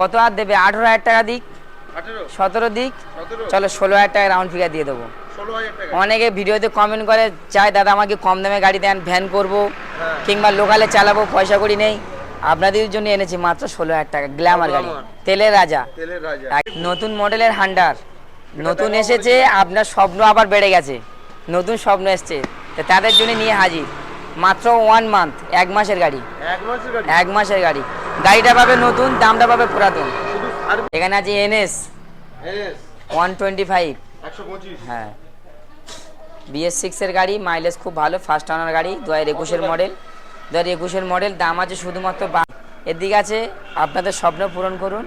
কত আর দেবে? আঠেরো হাজার টাকা দিক। সতেরো দিক। চলো ষোলো হাজার টাকা রাউন্ড ফিগার দিয়ে দেবো। অনেকে ভিডিওতে কমেন্ট করে চাই দাদা আমাকে কম দামে গাড়ি দেন ভ্যান করব হ্যাঁ। কিংবা লোকালে চালাবো পয়সা করি নেই। আপনাদের জন্য এনেছি মাত্র ষোলো হাজার টাকা গ্ল্যামার গাড়ি। তেলের রাজা। নতুন মডেলের হান্ডার নতুন এসেছে আপনার স্বপ্ন আবার বেড়ে গেছে। নতুন স্বপ্ন এসছে। তো তাদের জন্য নিয়ে হাজির। মাত্র ওয়ান মান্থ এক মাসের গাড়ি। এক মাসের গাড়ি? গাড়িটা পাবে নতুন দামটা পাবে পুরাতন। এখানে আছে NS S one twenty five হ্যাঁ। বিএস সিক্সের গাড়ি মাইলেজ খুব ভালো ফার্স্ট ওনার গাড়ি দু হাজার একুশের মডেল দু হাজার একুশের মডেল দাম আছে শুধুমাত্র বা- এদিকে আছে আপনাদের স্বপ্ন পূরণ করুন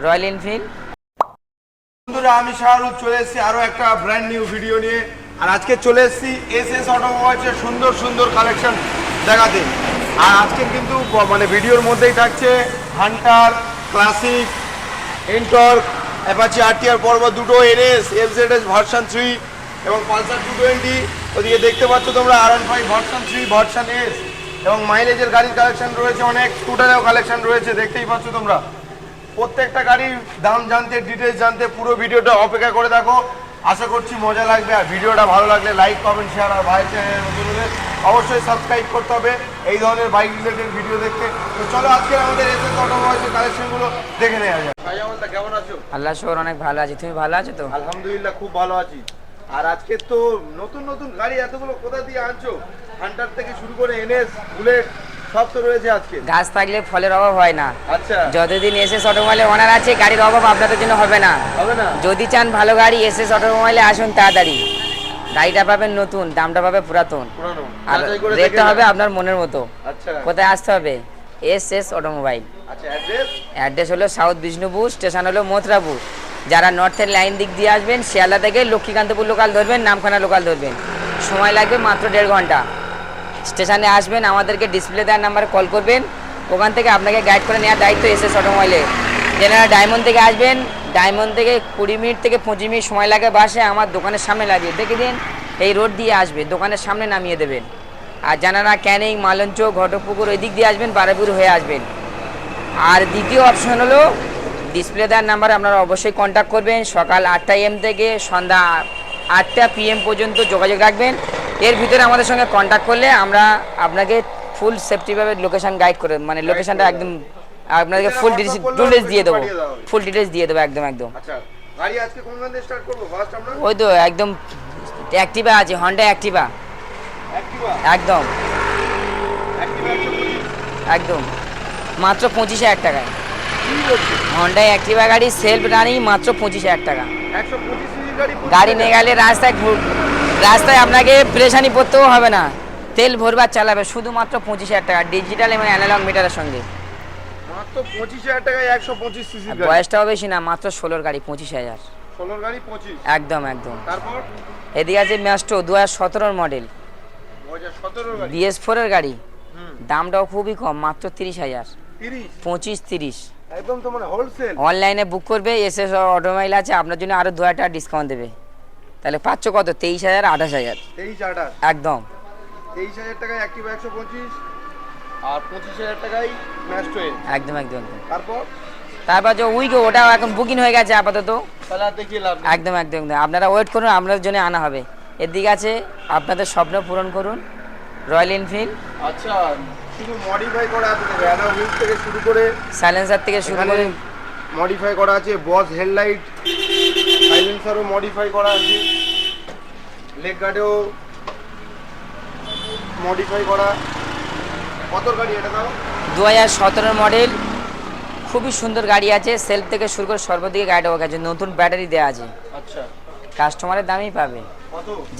রয়্যাল এনফিল্ড বন্ধুরা আমি শাহরুখ চলে এসেছি আরও একটা ব্র্যান্ড নিউ ভিডিও নিয়ে। আর আজকে চলে এসেছি এস এস অটোমোবাইলসের সুন্দর সুন্দর কালেকশন দেখাতে। আর আজকে কিন্তু মানে ভিডিওর মধ্যেই থাকছে Hunter Classic Ntorq Apache RTR পর্ব দুটো এনএস এফজেডএস ভার্সান থ্রি এবং পালসার টু টোয়েন্টি ওদিকে দেখতে পাচ্ছ তোমরা আর N five version three version S এবং মাইলেজের গাড়ির কালেকশন রয়েছে অনেক স্কুটারেও কালেকশন রয়েছে, দেখতেই পাচ্ছ তোমরা। প্রত্যেকটা গাড়ির দাম জানতে ডিটেলস জানতে পুরো ভিডিওটা অপেক্ষা করে দেখো আশা করছি মজা লাগবে আর ভিডিওটা ভালো লাগলে লাইক কমেন্ট শেয়ার আর ভাই চ্যানেল নতুন হলে অবশ্যই সাবস্ক্রাইব করতে হবে। এই ধরনের বাইক রিলেটেড ভিডিও দেখতে। তো চলো আজকে আমাদের এস অটোমোবাইলের কালেকশনগুলো দেখে নেওয়া ভাই আমলটা কেমন আছো? আল্লাহ শোর অনেক ভালো আছে। তুমি ভালো আছো তো? আলহামদুলিল্লাহ খুব ভালো আছি। আর আজকে তো নতুন নতুন গাড়ি এতগুলো কোথা দিয়ে আনছো? হান্টার থেকে শুরু করে এনএস বুলেট সব তো রয়েছে আজকে। গাছ থাকলে ফলের অভাব হয় না। আচ্ছা। যতদিন এসে এস অটোমোবাইলে ওনার আছে গাড়ির অভাব আপনাদের জন্য হবে না। হবে না? যদি চান ভালো গাড়ি এসে অটোমোবাইলে আসুন তাড়াতাড়ি। গাড়িটা পাবেন নতুন দামটা পাবে পুরাতন। আর রেটটা হবে আপনার মনের মতো। আচ্ছা। কোথায় আসতে হবে? S S automobile. আচ্ছা অ্যাড্রেস? অ্যাড্রেস হলো সাউথ বিষ্ণুপুর স্টেশন হলো মথুরাপুর। যারা নর্থের লাইন দিক দিয়ে আসবেন শিয়ালদা থেকে লক্ষ্মীকান্তপুর লোকাল ধরবেন নামখানা লোকাল ধরবেন। সময় লাগবে মাত্র দেড় ঘণ্টা। স্টেশনে আসবেন, আমাদেরকে ডিসপ্লে দেওয়ার নাম্বারে কল করবেন। ওখান থেকে আপনাকে গাইড করে নেওয়ার দায়িত্ব এস এস অটোমোবাইলে যেনারা ডায়মন্ড থেকে আসবেন ডায়মন্ড থেকে কুড়ি মিনিট থেকে পঁচিশ মিনিট সময় লাগে বাসে, আমার দোকানের সামনে লাগিয়ে দেখে দিন। এই রোড দিয়ে আসবে, দোকানের সামনে নামিয়ে দেবেন। আর জানারা ক্যানিং মালঞ্চ ঘটকপুকুর ওই দিক দিয়ে আসবেন বারাপুর হয়ে আসবেন। আর দ্বিতীয় অপশন হলো ডিসপ্লে দেওয়ার নাম্বার আপনারা অবশ্যই কন্ট্যাক্ট করবেন। সকাল আটটা এম থেকে সন্ধ্যা আটটা পিএম পর্যন্ত যোগাযোগ রাখবেন। এর ভিতরে আমাদের সঙ্গে কন্ট্যাক্ট করলে আমরা আপনাকে ফুল সেফটিভাবে লোকেশন গাইড করে মানে লোকেশনটা একদম আপনাকে ফুল ডিটেলস দিয়ে দেবো। ফুল ডিটেলস দিয়ে দেবো একদম একদম। আচ্ছা গাড়ি আজকে কোন গান স্টার্ট করব? ফার্স্ট আমরা? ওই তো একদম অ্যাক্টিভা আছে হন্ডা অ্যাক্টিভা একদম। একদম। মাত্র পঁচিশ হাজার টাকায়। কি হন্ডা অ্যাক্টিভা গাড়ি সেলফ রানিং মাত্র পঁচিশ হাজার টাকা। গাড়ি গাড়ি নিয়ে গেলে রাস্তায় ঘুর- রাস্তায় আপনাকে প্রেশানি পড়তেও হবে না। তেল ভরবার চালাবে শুধুমাত্র পঁচিশ হাজার টাকা ডিজিটাল এবং অ্যানালগ মিটারের সঙ্গে। মাত্র পঁচিশ হাজার টাকায় একশো পঁচিশ আর গাড়ি। বয়সটাও বেশি না মাত্র ষোলোর গাড়ি পঁচিশ হাজার। ষোলোর গাড়ি পঁচিশ। একদম একদম। তারপর? এদিকে আছে ম্যাস্টো দু হাজার সতেরোর মডেল বিএস ফোরের গাড়ি। দামটাও খুবই কম মাত্র তিরিশ হাজার। পঁচিশ তিরিশ। একদম তো মানে হোলসেল অনলাইনে বুক করবে এসে অটোমাইল আছে আপনার জন্য আরও দু হাজার টাকা ডিসকাউন্ট দেবে। তাহলে পাচ্ছ কত? তেইশ হাজার আঠাশ হাজার। তেইশ আঠাশ। একদম। তেইশ হাজার টাকায় অ্যাক্টিভা একশো পঁচিশ আর পঁচিশ হাজার টাকায় ম্যাস্টোয়েল একদম একদম। তারপর? তারপর যে উইকো ওটাও এখন বুকিং হয়ে গেছে আপাতত। একদম একদম আপনারা ওয়েট করুন আপনাদের জন্য আনা হবে। এদিকে আছে আপনাদের স্বপ্ন পূরণ করুন রয়্যাল এনফিল্ড আচ্ছা শুধু মডিফাই করা আছে থেকে শুরু করে সাইলেন্সার থেকে শুরু করে মডিফাই করা আছে বস হেডলাইট সাইলেন্সারও মডিফাই করা আছে লেগ গার্ডেও মডিফাই করা। কত গাড়ি এটা দাও? দু হাজার মডেল খুবই সুন্দর গাড়ি আছে সেলফ থেকে শুরু করে সর্বদিকে গাড়িটা আছে নতুন ব্যাটারি দেওয়া আছে। আচ্ছা। কাস্টমারের দামই পাবে।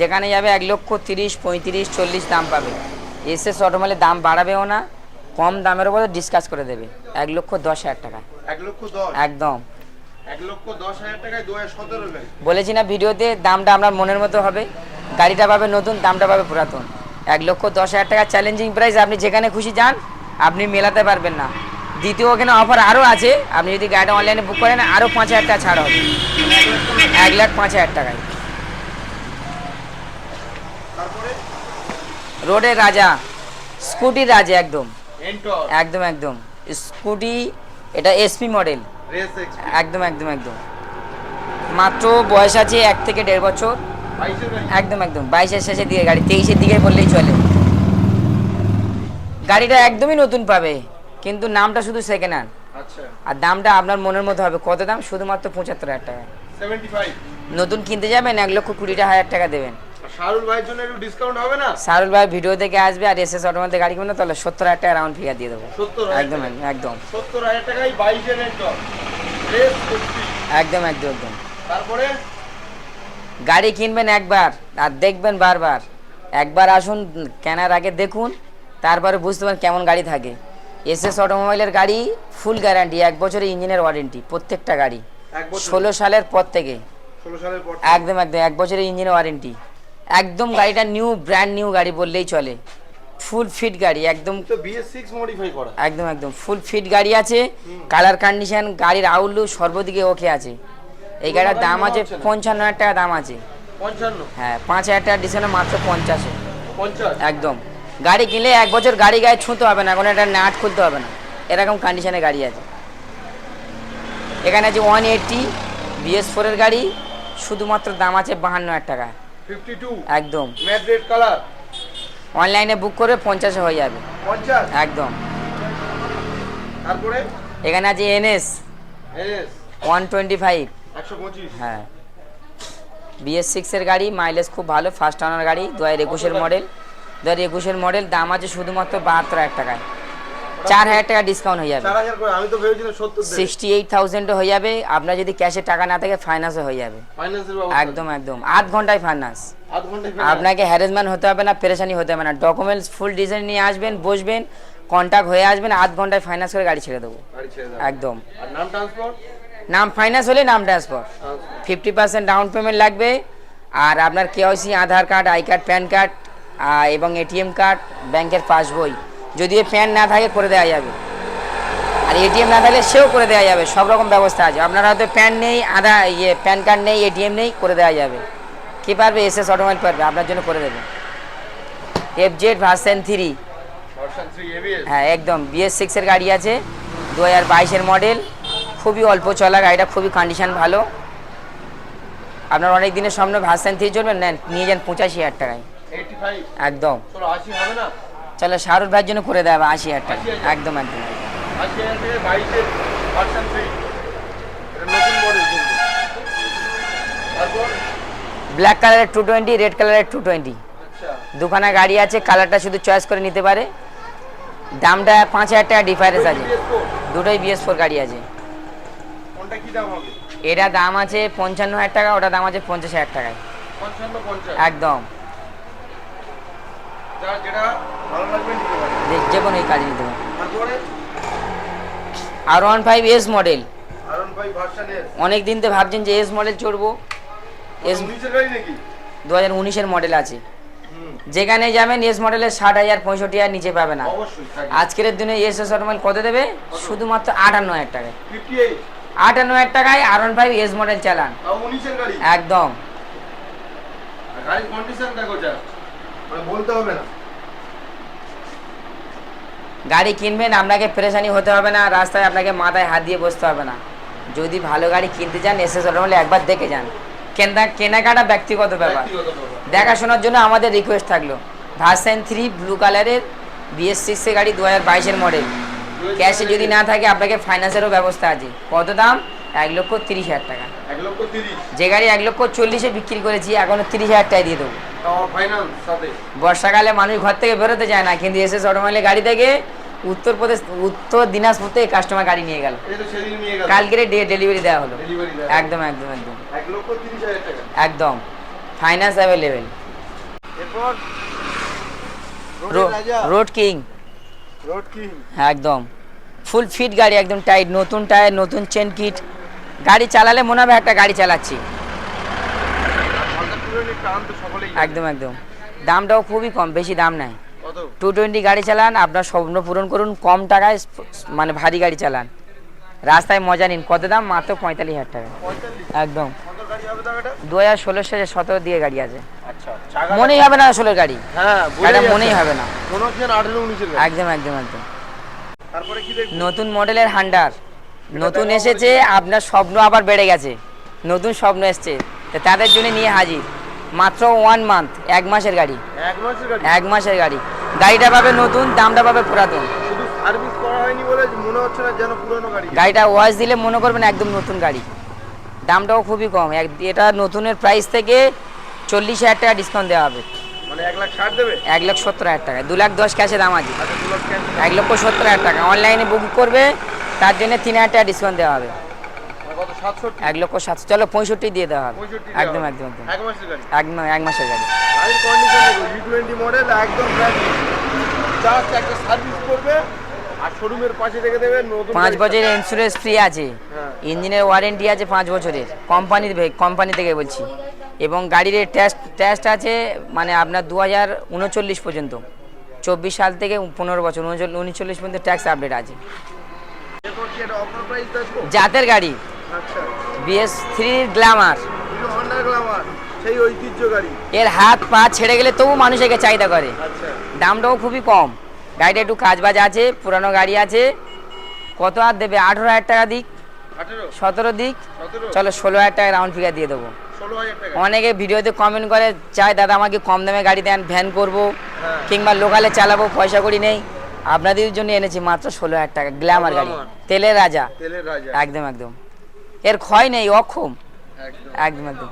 যেখানে যাবে এক লক্ষ তিরিশ পঁয়ত্রিশ চল্লিশ দাম পাবে। এসএস অটোমালে দাম বাড়াবেও না। কম দামের উপরে ডিসকাস করে দেবে। এক লক্ষ দশ হাজার টাকা। এক লক্ষ দশ? একদম। এক লক্ষ দশ হাজার টাকায় দু হাজার সতেরো বলেছি না ভিডিওতে দামটা আপনার মনের মতো হবে। গাড়িটা পাবে নতুন দামটা পাবে পুরাতন। এক লক্ষ দশ হাজার টাকা চ্যালেঞ্জিং প্রাইস আপনি যেখানে খুশি যান আপনি মেলাতে পারবেন না। দ্বিতীয় ওখানে অফার আরও আছে। আপনি যদি গাড়িটা অনলাইনে বুক করেন আরও পাঁচ হাজার টাকা ছাড় হবে। এক লাখ পাঁচ হাজার টাকায়। রোডের রাজা স্কুটির রাজা একদম। একদম একদম। স্কুটি এটা এসপি মডেল একদম একদম একদম। মাত্র বয়স আছে এক থেকে দেড় বছর। একদম একদম। বাইশের শেষের দিকে গাড়ি তেইশের দিকে বললেই চলে। গাড়িটা একদমই নতুন পাবে কিন্তু নামটা শুধু সেকেন্ড হ্যান্ড আচ্ছা। আর দামটা আপনার মনের মতো হবে কত দাম? শুধুমাত্র পঁচাত্তর হাজার টাকা। নতুন কিনতে যাবেন এক লক্ষ কুড়িটা হাজার টাকা দেবেন। শাহরুল ভাইয়ের জন্য একটু ডিসকাউন্ট হবে না? সারুল ভাই ভিডিও দেখে আসবে আর এস এস অটোমেতে গাড়ি কিনবে তাহলে সত্তর হাজার টাকা রাউন্ড ফিগার দিয়ে দেবো। একদম একদম। সত্তর হাজার টাকায় বাইশের একদম একদম একদম একদম। তারপরে? গাড়ি কিনবেন একবার আর দেখবেন বারবার। একবার আসুন কেনার আগে দেখুন তারপরে বুঝতে পারেন কেমন গাড়ি থাকে। এস এস অটোমোবাইলের গাড়ি ফুল গ্যারান্টি এক বছরের ইঞ্জিনের ওয়ারেন্টি প্রত্যেকটা গাড়ি। ষোলো সালের পর থেকে। ষোলো সালের পর একদম একদম এক বছরের ইঞ্জিনের ওয়ারেন্টি একদম গাড়িটা নিউ ব্র্যান্ড নিউ গাড়ি বললেই চলে। ফুল ফিট গাড়ি একদম মডিফাই করা। একদম একদম। ফুল ফিট গাড়ি আছে কালার কন্ডিশন গাড়ির আউটলুক সর্বদিকে ওকে আছে। এই গাড়ির দাম আছে। পঞ্চান্ন হাজার টাকা দাম আছে। হ্যাঁ পাঁচ হাজার টাকা ডিসকাউন্ট মাত্র পঞ্চাশে। পঞ্চাশ? একদম। গাড়ি কিনলে এক বছর গাড়ি গায়ে ছুঁতে হবে না কোনো একটা নাট খুলতে হবে না। এরকম কন্ডিশনে গাড়ি আছে। এখানে আছে ওয়ান এইটটি বিএস ফোরের গাড়ি শুধুমাত্র দাম আছে বাহান্ন হাজার টাকা। একদম। ম্যাট রেড কালার অনলাইনে বুক করে পঞ্চাশে হয়ে যাবে। পঞ্চাশ? একদম। তারপরে? এখানে আছে NS S one twenty five একশো পঁচিশ। হ্যাঁ। বিএস সিক্সের গাড়ি মাইলেজ খুব ভালো ফার্স্ট ওনার গাড়ি দু হাজার একুশের মডেল দু হাজার একুশের মডেল দাম আছে শুধুমাত্র বাহাত্তর হাজার টাকায়। চার হাজার টাকা ডিসকাউন্ট হয়ে যাবে। আমি তো ভেবেছিলাম সিক্সটি এইট থাউজেন্ডে হয়ে যাবে আপনার যদি ক্যাশে টাকা না থাকে ফাইন্যান্সে হয়ে যাবে। একদম একদম। আধ ঘন্টায় ফাইন্যান্স আপনাকে হ্যারেসমেন্ট হতে হবে না পেরেশানি হতে হবে না। ডকুমেন্টস ফুল ডিজাইন নিয়ে আসবেন বসবেন কন্ট্যাক্ট হয়ে আসবেন আধ ঘন্টায় ফাইন্যান্স করে গাড়ি ছেড়ে দেবো। একদম। নাম ফাইন্যান্স হলে নাম transfer fifty percent down payment লাগবে। আর আপনার KYC Aadhaar card I card PAN card এবং এটিএম কার্ড ব্যাংকের পাসবই। যদিও প্যান না থাকে করে দেওয়া যাবে। আর এটিএম না থাকলে সেও করে দেওয়া যাবে সব রকম ব্যবস্থা আছে। আপনার হয়তো প্যান নেই আধা ইয়ে প্যান কার্ড নেই এটিএম নেই করে দেওয়া যাবে। কী পারবে? এস এস অটোমাইল পারবে আপনার জন্য করে দেবে। এফ জেড ভার্সেন থ্রি হ্যাঁ একদম। বিএস সিক্সের গাড়ি আছে দু হাজার বাইশের মডেল খুবই অল্প চলা গাড়িটা খুবই কন্ডিশন ভালো। আপনার অনেক দিনের সামনে ভার্সেন থ্রি চলবেন নেন নিয়ে যান পঁচাশি হাজার টাকায়। একদম। চলো চলো শাহরুখ ভাইয়ের জন্য করে দেওয়া আশি হাজার টাকা। একদম একদম। ব্ল্যাক কালারের টু টোয়েন্টি রেড কালারের টু টোয়েন্টি দুখানা গাড়ি আছে কালারটা শুধু চয়েস করে নিতে পারে। দামটা পাঁচ হাজার টাকা ডিফারেন্স আছে। দুটোই বিএস ফোর গাড়ি আছে। এটা দাম আছে পঞ্চান্ন হাজার টাকা ওটা দাম আছে পঞ্চাশ হাজার টাকায়। একদম। যার যেটা ভালো লাগবে নিতে যে- কোনো এই গাড়ি নিতে তারপরে? আর one five S model version S অনেক দিন তো ভাবছেন যে এস মডেল চড়বো। এস নাকি? দু হাজার উনিশের মডেল আছে। যেখানে যাবেন এস মডেলের ষাট হাজার পঁয়ষট্টি হাজার নিচে পাবে না। আজকের দিনে এস এস অটোমাইল কত দেবে? শুধুমাত্র আটান্ন হাজার টাকায়। আটান্ন হাজার টাকায় আর ওয়ান ফাইভ এস মডেল চালান। একদম। গাড়ির কন্ডিশন দেখো যা। মানে বলতে হবে না। গাড়ি কিনবেন আপনাকে পেরেশানি হতে হবে না রাস্তায় আপনাকে মাথায় হাত দিয়ে বসতে হবে না। যদি ভালো গাড়ি কিনতে চান এসে অটোমাইল একবার দেখে যান। কেনা কেনাকাটা ব্যক্তিগত ব্যাপার। ব্যক্তিগত ব্যাপার। দেখাশোনার জন্য আমাদের রিকোয়েস্ট থাকল ভার্সেন থ্রি ব্লু কালারের বিএস সিক্সের গাড়ি দু হাজার বাইশের মডেল ক্যাশে যদি না থাকে আপনাকে ফাইন্যান্সেরও ব্যবস্থা আছে। কত দাম? এক লক্ষ তিরিশ হাজার টাকা। এক লক্ষ তিরিশ? যে গাড়ি এক লক্ষ চল্লিশে বিক্রি করেছি এখনও তিরিশ হাজার টাকা দিয়ে দেবো। বর্ষাকালে মানুষ ঘর থেকে বেরোতে চায় না কিন্তু এসএস অটোমাইলের গাড়ি থেকে উত্তরপ্রদেশ উত্তর দিনাজপুর থেকে কাস্টমার গাড়ি নিয়ে গেল। কালকের ডেলিভারি দেওয়া হলো। একদম একদম একদম। একদম। Finance available road king road king একদম। ফুল ফিট গাড়ি একদম টাইট নতুন টায়ার নতুন চেন কিট গাড়ি চালালে মনে হবে একটা গাড়ি চালাচ্ছি। একদম একদম। দামটাও খুবই কম বেশি দাম নাই। টু টোয়েন্টি গাড়ি চালান আপনার স্বপ্ন পূরণ করুন কম টাকায় মানে ভারী গাড়ি চালান। রাস্তায় মজা নিন কত দাম? মাত্র পঁয়তাল্লিশ হাজার টাকা। একদম। দু হাজার ষোলো সালে সতেরো দিয়ে গাড়ি আছে। আচ্ছা মনেই হবে না ষোলোর গাড়ি। হ্যাঁ এটা মনেই হবে না। একদম একদম একদম। নতুন মডেলের হান্ডার। নতুন এসেছে আপনার স্বপ্ন আবার বেড়ে গেছে। নতুন স্বপ্ন এসছে। তো তাদের জন্য নিয়ে হাজির। মাত্র ওয়ান মান্থ এক মাসের গাড়ি। এক মাসের গাড়ি? গাড়িটা পাবে নতুন দামটা পাবে পুরাতন। মনে গাড়িটা ওয়াশ দিলে মনে করবেন একদম নতুন গাড়ি। দামটাও খুবই কম। এটা নতুনের প্রাইস থেকে চল্লিশ হাজার টাকা ডিসকাউন্ট দেওয়া হবে। মানে এক লাখ সত্তর হাজার টাকা। দু লাখ দশ ক্যাশে দাম আছে। আচ্ছা। এক লক্ষ সত্তর হাজার টাকা। অনলাইনে বুক করবে তার জন্য তিন হাজার টাকা ডিসকাউন্ট দেওয়া হবে। মানে এক লক্ষ সাতশো চলো পঁয়ষট্টি দিয়ে দেওয়া হবে। একদম একদম একদম একদম। এক মাসের গাড়ি? পাঁচ বছরের ইন্স্যুরেন্স ফ্রি আছে। হ্যাঁ। ইঞ্জিনের ওয়ারেন্টি আছে পাঁচ বছরের। কোম্পানি কোম্পানি থেকে বলছি। এবং গাড়ির টেস্ট টেস্ট আছে মানে আপনার দু হাজার উনচল্লিশ পর্যন্ত। চব্বিশ সাল থেকে পনেরো বছর উনচল্লিশ পর্যন্ত ট্যাক্স আপডেট আছে। জাতের গাড়ি। বিএস থ্রি গ্ল্যামার সেই ঐতিহ্য গাড়ি। এর হাত পা ছেড়ে গেলে তবু মানুষ একে চাহিদা করে। আচ্ছা। দামটাও খুবই কম। গাড়িটা একটু কাজ বাজ আছে পুরানো গাড়ি আছে। কত আর দেবে? আঠেরো হাজার টাকা দিক। সতেরো দিক। চলো ষোলো হাজার টাকা রাউন্ড ফিগার দিয়ে দেবো। অনেকে ভিডিওতে কমেন্ট করে চাই দাদা আমাকে কম দামে গাড়ি দেন ভ্যান করব হ্যাঁ। কিংবা লোকালে চালাবো পয়সা করি নেই। আপনাদের জন্য এনেছি মাত্র ষোলো হাজার টাকা গ্ল্যামার গাড়ি। তেলের রাজা। তেলের রাজা। একদম একদম। এর ক্ষয় নেই অক্ষম। একদম। একদম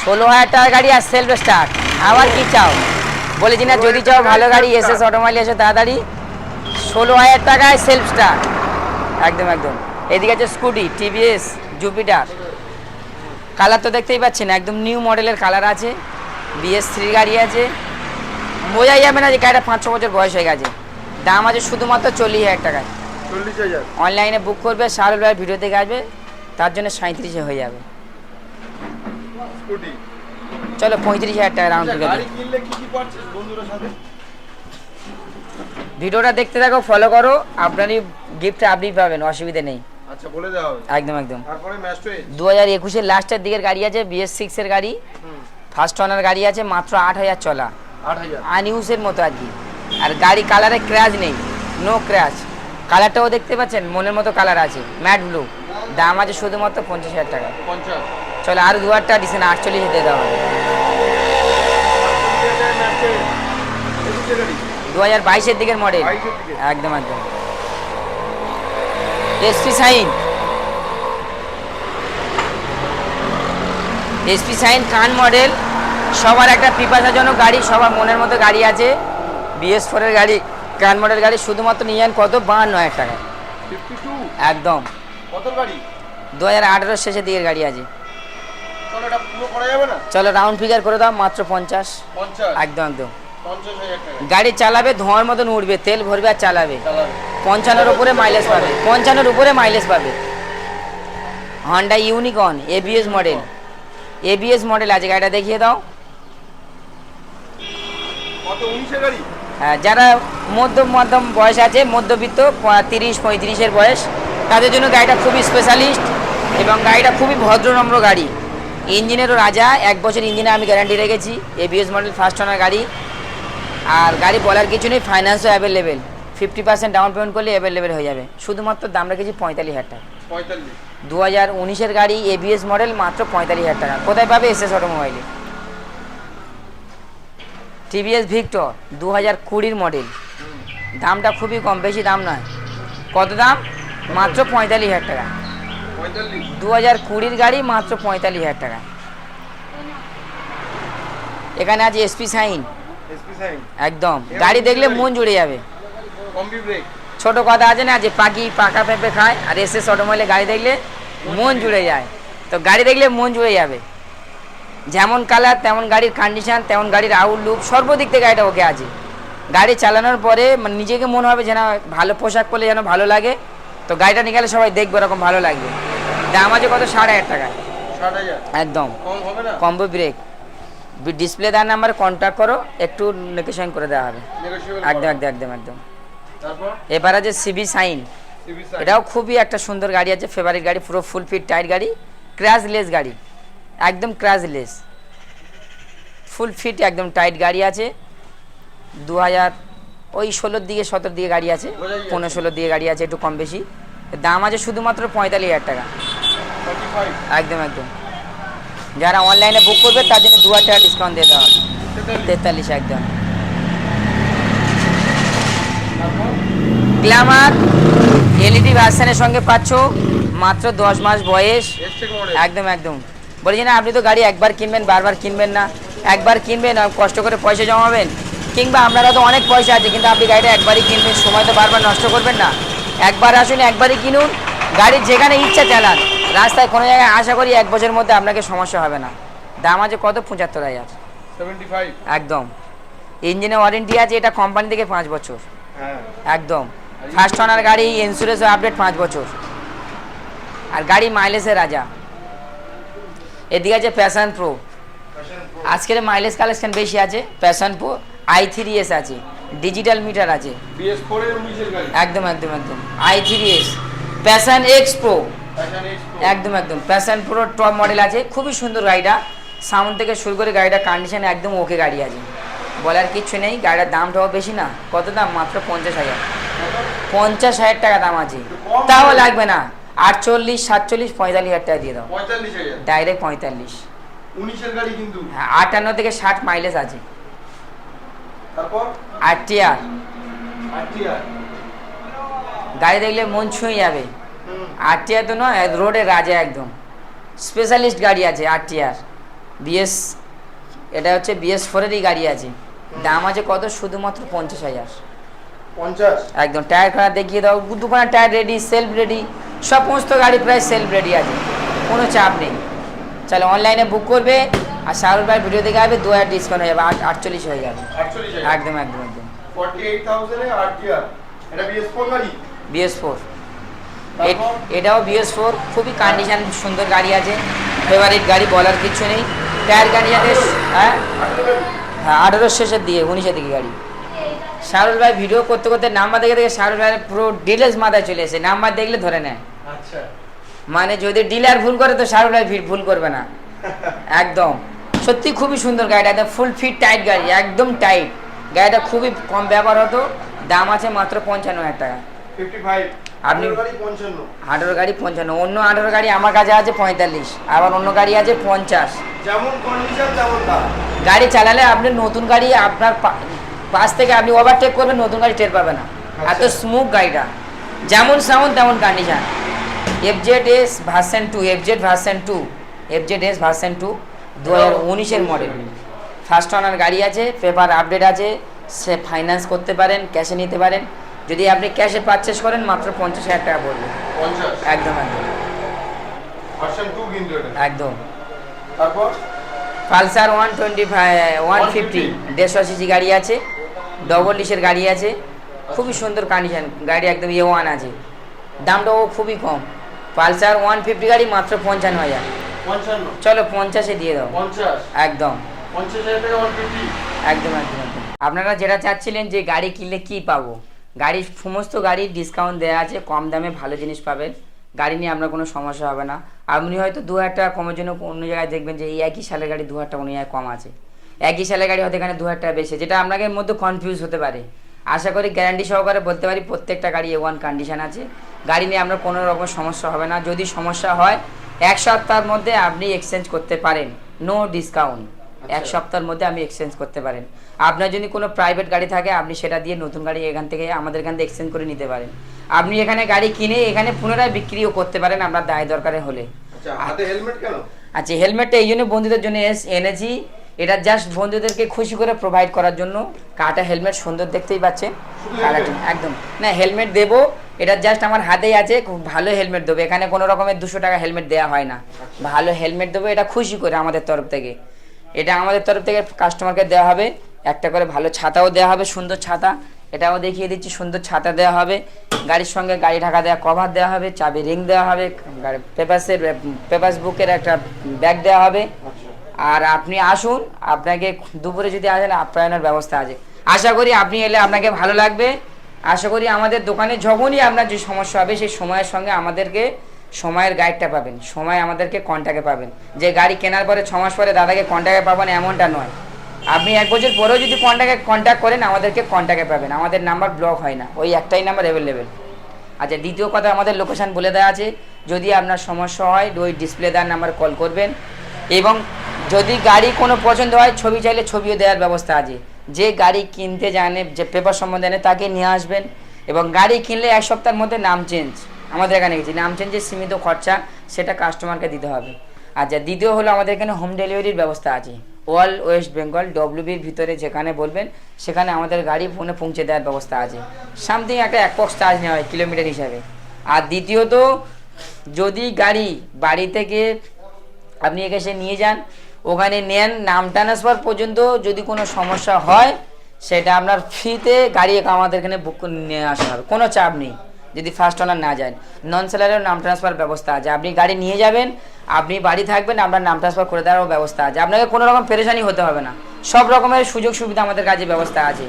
ষোলো হাজার টাকার গাড়ি আর সেলফ স্টার্ট আবার কি চাও? বলেছি না যদি চাও ভালো গাড়ি এস এস অটোমাইল এসে তাড়াতাড়ি। ষোলো হাজার টাকায় সেলফ স্টার্ট একদম একদম। এদিকে আছে স্কুটি টিভিএস জুপিটার কালার তো দেখতেই পাচ্ছেন একদম নিউ মডেলের কালার আছে। বিএস থ্রি গাড়ি আছে। বোঝাই যাবে না যে গাড়িটা পাঁচ ছ বছর বয়স হয়ে গেছে। দাম আছে শুধুমাত্র চল্লিশ হাজার টাকায়। চল্লিশ হাজার? অনলাইনে বুক করবে শাহরুল ভাইয়ের ভিডিও থেকে আসবে তার জন্য সাঁত্রিশে হয়ে যাবে। স্কুটি চলো পঁয়ত্রিশ হাজার টাকা রাউন্ড ফিগার গাড়ি কিনলে কি কি পাচ্ছিস বন্ধুদের সাথে? ভিডিওটা দেখতে থাকো ফলো করো আপনারই গিফট আপনি পাবেন অসুবিধা নেই। আচ্ছা বলে দেওয়া হবে। একদম একদম। তারপরে দু হাজার একুশের লাস্টের দিকের গাড়ি আছে বিএস সিক্সের গাড়ি। ফার্স্ট ওনার গাড়ি আছে মাত্র আট হাজার চলা। আট হাজার। আনইউজের মতো আর কি। আর গাড়ি কালারে ক্র্যাশ নেই নো ক্র্যাশ কালারটাও দেখতে পাচ্ছেন মনের মতো কালার আছে ম্যাট ব্লু দাম আছে শুধুমাত্র পঞ্চাশ হাজার টাকা। পঞ্চাশ। চলো আর দু হাজার টাকা ডিসেন্ট আটচল্লিশ দিয়ে দেওয়া হবে। দু হাজার বাইশের দিকের মডেল একদম একদম। এসপি সাইন এসপি সাইন কান মডেল সবার একটা পিপাসাজনক গাড়ি সবার মনের মতো গাড়ি আছে। বিএস ফোরের গাড়ি কান মডেল গাড়ি শুধুমাত্র নিয়ে যান কত? বাহান্ন হাজার টাকা একদম। দু হাজার আঠেরোর শেষের দিকের গাড়ি আছে। চলো পুরো করা যাবে না? চলো রাউন্ড ফিগার করে দাও মাত্র পঞ্চাশ। একদম একদম। গাড়ি চালাবে ধোঁয়ার মতন উঠবে তেল ভরবে আর চালাবে। পঞ্চান্নর উপরে মাইলেজ পাবে। পঞ্চান্নর উপরে মাইলেজ পাবে। Honda Unicorn ABS model ABS model আছে গাড়িটা দেখিয়ে দাও। কত? উনিশের গাড়ি? যারা মধ্যম মধ্যম বয়স আছে মধ্যবিত্ত তিরিশ পঁয়ত্রিশের বয়স তাদের জন্য গাড়িটা খুবই স্পেশালিস্ট এবং গাড়িটা খুবই ভদ্রনম্র গাড়ি। ইঞ্জিনেরও রাজা এক বছর ইঞ্জিনে আমি গ্যারান্টি রেখেছি এবিএস মডেল ফার্স্ট ওনার গাড়ি। আর গাড়ি বলার কিছু নেই ফাইন্যান্সও available fifty percent down payment করলে অ্যাভেলেবেল হয়ে যাবে। শুধুমাত্র দাম রেখেছি পঁয়তাল্লিশ হাজার টাকা। পঁয়তাল্লিশ। দু হাজার উনিশের গাড়ি এবিএস মডেল মাত্র পঁয়তাল্লিশ হাজার টাকা। কোথায় পাবে এস এস অটোমোবাইলে টিভিএস ভিক্টর দু হাজার কুড়ির মডেল। দামটা খুবই কম বেশি দাম নয়। কত দাম? মাত্র পঁয়তাল্লিশ হাজার টাকা। দু হাজার কুড়ির গাড়ি মাত্র পঁয়তাল্লিশ হাজার টাকা। এখানে আছে এসপি সাইন। সাইন। একদম। গাড়ি দেখলে মন জুড়ে যাবে। ছোট কথা আছে না যে পাখি পাকা পেঁপে খায় আর এসে এস অটোমোবাইলে গাড়ি দেখলে মন জুড়ে যায়। তো গাড়ি দেখলে মন জুড়ে যাবে। যেমন কালার তেমন গাড়ির কন্ডিশন তেমন গাড়ির আউট আউটলুক সর্বদিক থেকে গাড়িটা ওকে আছে। গাড়ি চালানোর পরে মানে নিজেকে মনে হবে যেন ভালো পোশাক পরলে যেন ভালো লাগে। তো গাড়িটা নিয়ে গেলে সবাই দেখবে ওরকম ভালো লাগবে। দাম আছে কত? সাড়ে হাজার? টাকা একদম কম্বো ব্রেক ডিসপ্লে দেওয়ার নাম্বারে কন্ট্যাক্ট করো একটু নেগোসিয়েশন করে দেওয়া হবে। একদম একদম একদম একদম। এবার আছে সিবি সাইন সিবি সাইন এটাও খুবই একটা সুন্দর গাড়ি আছে ফেভারিট গাড়ি পুরো ফুল ফিট টায়ার গাড়ি ক্র্যাশলেস গাড়ি। একদম ক্র্যাশলেস ফুল ফিট একদম টাইট গাড়ি আছে। দু হাজার ওই ষোলোর দিকে সতেরো দিকে গাড়ি আছে। পনেরো ষোলোর দিকে গাড়ি আছে একটু কম বেশি। দাম আছে শুধুমাত্র পঁয়তাল্লিশ হাজার টাকা। একদম একদম। যারা অনলাইনে বুক করবে তার জন্য দু হাজার টাকা ডিসকাউন্ট দিয়ে দেওয়া হবে। তেতাল্লিশ। একদম। গ্ল্যামার এলইডি ভার্সানের সঙ্গে পাচ্ছ মাত্র দশ মাস বয়স। একদম একদম। বলছি না আপনি তো গাড়ি একবার কিনবেন বারবার কিনবেন না। একবার কিনবেন কষ্ট করে পয়সা জমাবেন। কিংবা আপনারা তো অনেক পয়সা আছে কিন্তু আপনি গাড়িটা একবারই কিনবেন সময় তো বারবার নষ্ট করবেন না। একবার আসুন একবারই কিনুন। গাড়ির যেখানে ইচ্ছা চালান। রাস্তায় কোনো জায়গায় আশা করি এক বছরের মধ্যে আপনাকে সমস্যা হবে না। দাম আছে কত? পঁচাত্তর হাজার। একদম। ইঞ্জিনে ওয়ারেন্টি আছে এটা কোম্পানি থেকে পাঁচ বছর। হ্যাঁ। একদম। ফার্স্ট ওনার গাড়ি ইন্স্যুরেন্স আপডেট পাঁচ বছর। আর গাড়ি মাইলেজের রাজা। এদিকে আছে প্যাশন প্রো আজকের মাইলেজ কালেকশন বেশি আছে Passion Pro I three S আছে ডিজিটাল মিটার আছে। একদম একদম একদম। I three S Passion X Pro একদম একদম। প্যাশন প্রো টপ মডেল আছে খুবই সুন্দর গাড়িটা। সাউন্ড থেকে শুরু করে গাড়িটা কন্ডিশন একদম ওকে গাড়ি আছে। বলার কিচ্ছু নেই গাড়িটার দামটাও বেশি না। কত দাম? মাত্র পঞ্চাশ হাজার। পঞ্চাশ হাজার টাকা দাম আছে। তাও লাগবে না। আটচল্লিশ সাতচল্লিশ পঁয়তাল্লিশ হাজার টাকা দিয়ে দাও। ডাইরেক্ট পঁয়তাল্লিশ। উনিশের গাড়ি কিন্তু। হ্যাঁ আটান্ন থেকে ষাট মাইলেজ আছে। তারপর? আর টিআর আরটিআর গাড়ি দেখলে মন ছুঁয়ে যাবে। হুম। আর তো নয় রোডে রাজা একদম। স্পেশালিস্ট গাড়ি আছে আর টিআর বিএস এটা হচ্ছে বিএস ফোরেরই গাড়ি আছে। দাম আছে কত? শুধুমাত্র পঞ্চাশ হাজার। পঞ্চাশ? একদম টায়ার খানা দেখিয়ে দাও। দুখানা টায়ার রেডি সেলফ রেডি সমস্ত গাড়ি প্রায় সেলফ রেডি আছে কোনো চাপ নেই। চলো অনলাইনে বুক করবে আর শাহরুখ ভাই ভিডিও দেখে আসবে দু হাজার ডিসকাউন্ট হয়ে যাবে আট আটচল্লিশ হয়ে যাবে। একদম একদম একদম। বিএস ফোর এটাও বিএস ফোর খুবই কন্ডিশন সুন্দর গাড়ি আছে। ফেভারিট গাড়ি বলার কিছু নেই। টায়ার কন্ডিশনে হ্যাঁ? হ্যাঁ আঠেরো শেষের দিকে উনিশের দিকে গাড়ি। শাহরুল ভাই ভিডিও করতে করতে নাম্বার দেখে দেখে শাহরুল ভাইয়ের পুরো ডিটেলস মাথায় চলে এসে নাম্বার দেখলে ধরে নেয়। মানে যদি ডিলার ভুল করে তো ভাই ভি- ভুল করবে না। একদম। সত্যি খুবই সুন্দর গাড়িটা। একদম ফুল ফিট টাইট গাড়ি একদম টাইট গাড়িটা খুবই কম ব্যবহার হতো। দাম আছে মাত্র পঞ্চান্ন হাজার টাকা। আপনি- আঠেরো গাড়ি পঞ্চান্ন। অন্য আঠেরো গাড়ি আমার কাছে আছে পঁয়তাল্লিশ। আবার অন্য গাড়ি আছে পঞ্চাশ। গাড়ি চালালে আপনি নতুন গাড়ি আপনার পাশ থেকে আপনি ওভারটেক করবেন নতুন গাড়ি টের পাবে না। এত আচ্ছা। স্মুথ গাড়িটা। যেমন সাউন্ড তেমন condition FZ S version two FZ version two FZ S version two দু হাজার উনিশের মডেল ফার্স্ট ওনার গাড়ি আছে পেপার আপডেট আছে সে ফাইন্যান্স করতে পারেন ক্যাশে নিতে পারেন। যদি আপনি ক্যাশে পারচেস করেন মাত্র পঞ্চাশ হাজার টাকা পড়বে। একদম একদম। একদম। তারপর? Pulsar one twenty five one fifty 150 দেড়শো সিসি গাড়ি আছে ডবল ডিসের গাড়ি আছে। খুবই সুন্দর কন্ডিশন গাড়ি একদম এ ওয়ান আছে। দামটাও খুবই কম। পালসার ওয়ান ফিফটি গাড়ি মাত্র পঞ্চান্ন হাজার। পঞ্চান্ন? চলো পঞ্চাশে দিয়ে দাও। পঞ্চাশ? একদম। পঞ্চাশ হাজার টাকা ওয়ান ফিফটি একদম একদম একদম। আপনারা যেটা চাচ্ছিলেন যে গাড়ি কিনলে কি পাবো? গাড়ির সমস্ত গাড়ির ডিসকাউন্ট দেওয়া আছে কম দামে ভালো জিনিস পাবেন। গাড়ি নিয়ে আপনার কোনো সমস্যা হবে না। আপনি হয়তো দু হাজার টাকা কমের জন্য অন্য জায়গায় দেখবেন যে এই একই সালের গাড়ি দু হাজার টাকা অন্য জায়গায় কম আছে। একই সালের গাড়ি হয়তো এখানে দু হাজার টাকা বেশি যেটা আপনাকে মধ্যে কনফিউজ হতে পারে। আশা করি গ্যারান্টি সহকারে বলতে পারি প্রত্যেকটা গাড়ি এ ওয়ান কন্ডিশন আছে। গাড়ি নিয়ে আপনার কোনো রকম সমস্যা হবে না। যদি সমস্যা হয় এক সপ্তাহের মধ্যে আপনি এক্সচেঞ্জ করতে পারেন। নো ডিসকাউন্ট এক সপ্তাহের মধ্যে আপনি এক্সচেঞ্জ করতে পারেন। আপনার যদি কোনো প্রাইভেট গাড়ি থাকে আপনি সেটা দিয়ে নতুন গাড়ি এখান থেকে আমাদের এখান থেকে এক্সচেঞ্জ করে নিতে পারেন। আপনি এখানে গাড়ি কিনে এখানে পুনরায় বিক্রিও করতে পারেন আপনার দায় দরকারে হলে। আচ্ছা হেলমেট কেন? আচ্ছা হেলমেটটা এই জন্য বন্ধুদের জন্য এস- এনেছি। এটা জাস্ট বন্ধুদেরকে খুশি করে প্রোভাইড করার জন্য। কাটা হেলমেট সুন্দর দেখতেই পাচ্ছেন। একদম। না হেলমেট দেবো। এটা জাস্ট আমার হাতেই আছে। খুব ভালো হেলমেট দেবো। এখানে কোনো রকমের দুশো টাকা হেলমেট দেওয়া হয় না। ভালো হেলমেট দেবো। এটা খুশি করে আমাদের তরফ থেকে। এটা আমাদের তরফ থেকে কাস্টমারকে দেওয়া হবে। একটা করে ভালো ছাতাও দেওয়া হবে, সুন্দর ছাতা। এটাও দেখিয়ে দিচ্ছি, সুন্দর ছাতা দেওয়া হবে। গাড়ির সঙ্গে গাড়ি ঢাকা দেওয়া কভার দেওয়া হবে। চাবি রিং দেওয়া হবে। পেপারসের পেপারস বুকের একটা ব্যাগ দেওয়া হবে। আর আপনি আসুন, আপনাকে দুপুরে যদি আসেন, আপ্যায়নের ব্যবস্থা আছে। আশা করি আপনি এলে আপনাকে ভালো লাগবে। আশা করি আমাদের দোকানে যখনই আপনার যে সমস্যা হবে, সেই সময়ের সঙ্গে আমাদেরকে সময়ের গাইডটা পাবেন। সময় আমাদেরকে কন্ট্যাক্টে পাবেন। যে গাড়ি কেনার পরে ছ মাস পরে দাদাকে কন্ট্যাক্টে পাবেন, এমনটা নয়। আপনি এক বছর পরেও যদি কন্ট্যাক্টে কন্ট্যাক্ট করেন, আমাদেরকে কন্ট্যাক্টে পাবেন। আমাদের নাম্বার ব্লক হয় না। ওই একটাই নাম্বার অ্যাভেলেবেল আচ্ছা দ্বিতীয় কথা আমাদের লোকেশান বলে দেওয়া আছে। যদি আপনার সমস্যা হয়, ওই ডিসপ্লে দেওয়ার নাম্বার কল করবেন। এবং যদি গাড়ি কোনো পছন্দ হয়, ছবি চাইলে ছবিও দেওয়ার ব্যবস্থা আছে। যে গাড়ি কিনতে জানে, যে পেপার সম্বন্ধে জানে, তাকে নিয়ে আসবেন এবং গাড়ি কিনলে এক সপ্তাহের মধ্যে নাম চেঞ্জ আমাদের এখানে গেছি। নাম চেঞ্জের সীমিত খরচা, সেটা কাস্টমারকে দিতে হবে। আচ্ছা দ্বিতীয় হলো, আমাদের এখানে হোম ডেলিভারির ব্যবস্থা আছে। অল ওয়েস্ট বেঙ্গল ডব্লিউবির ভিতরে যেখানে বলবেন, সেখানে আমাদের গাড়ি ফোনে পৌঁছে দেওয়ার ব্যবস্থা আছে। সামথিং একটা অ্যাপ্রক্স চার্জ নেওয়া হয় কিলোমিটার হিসাবে। আর দ্বিতীয়ত, যদি গাড়ি বাড়ি থেকে আপনি এসে নিয়ে যান ওখানে নেন, নাম ট্রান্সফার পর্যন্ত যদি কোনো সমস্যা হয়, সেটা আপনার ফ্রিতে গাড়ি আমাদের এখানে বুক নিয়ে আসা হবে। কোনো চাপ নেই, যদি ফার্স্ট ওনার না যান। নন সেলারের নাম ট্রান্সফার ব্যবস্থা আছে। আপনি গাড়ি নিয়ে যাবেন, আপনি বাড়ি থাকবেন, আপনার নাম ট্রান্সফার করে দেওয়ারও ব্যবস্থা আছে। আপনাকে কোনো রকম পেরেশানি হতে হবে না। সব রকমের সুযোগ সুবিধা আমাদের কাছে ব্যবস্থা আছে।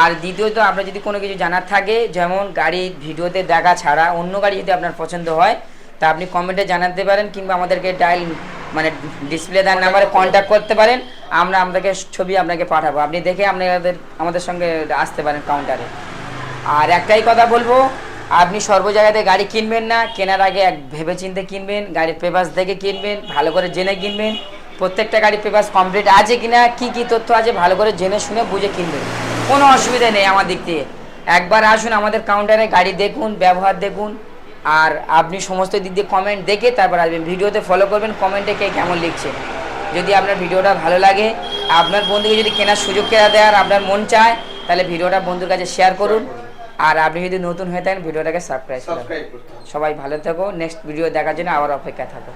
আর দ্বিতীয়ত, আপনার যদি কোনো কিছু জানার থাকে, যেমন গাড়ি ভিডিওতে দেখা ছাড়া অন্য গাড়ি যদি আপনার পছন্দ হয়, তা আপনি কমেন্টে জানাতে পারেন, কিংবা আমাদেরকে ডাইল মানে ডিসপ্লে দেওয়ার নাম্বারে কন্ট্যাক্ট করতে পারেন, আমরা আপনাকে ছবি আপনাকে পাঠাবো। আপনি দেখে আপনাদের আমাদের সঙ্গে আসতে পারেন কাউন্টারে আর একটাই কথা বলব, আপনি সর্ব জায়গাতে গাড়ি কিনবেন না, কেনার আগে এক ভেবে চিন্তে কিনবেন, গাড়ির পেপার্স দেখে কিনবেন, ভালো করে জেনে কিনবেন, প্রত্যেকটা গাড়ির পেপার্স কমপ্লিট আছে কিনা, কি কি তথ্য আছে, ভালো করে জেনে শুনে বুঝে কিনবেন। কোনো অসুবিধা নেই আমার দিক থেকে একবার আসুন আমাদের কাউন্টারে গাড়ি দেখুন, ব্যবহার দেখুন আর আপনি সমস্ত দিক দিয়ে কমেন্ট দেখে তারপর আসবেন ভিডিওতে ফলো করবেন কমেন্টে কে কেমন লিখছে। যদি আপনার ভিডিওটা ভালো লাগে আপনার বন্ধুকে যদি কেনার সুযোগ কেনা দেয় আর আপনার মন চায় তাহলে ভিডিওটা বন্ধুর কাছে শেয়ার করুন। আর আপনি যদি নতুন হয়ে থাকেন ভিডিওটাকে সাবস্ক্রাইব করুন। সবাই ভালো থাকো নেক্সট ভিডিও দেখার জন্য আবার অপেক্ষা থাকো।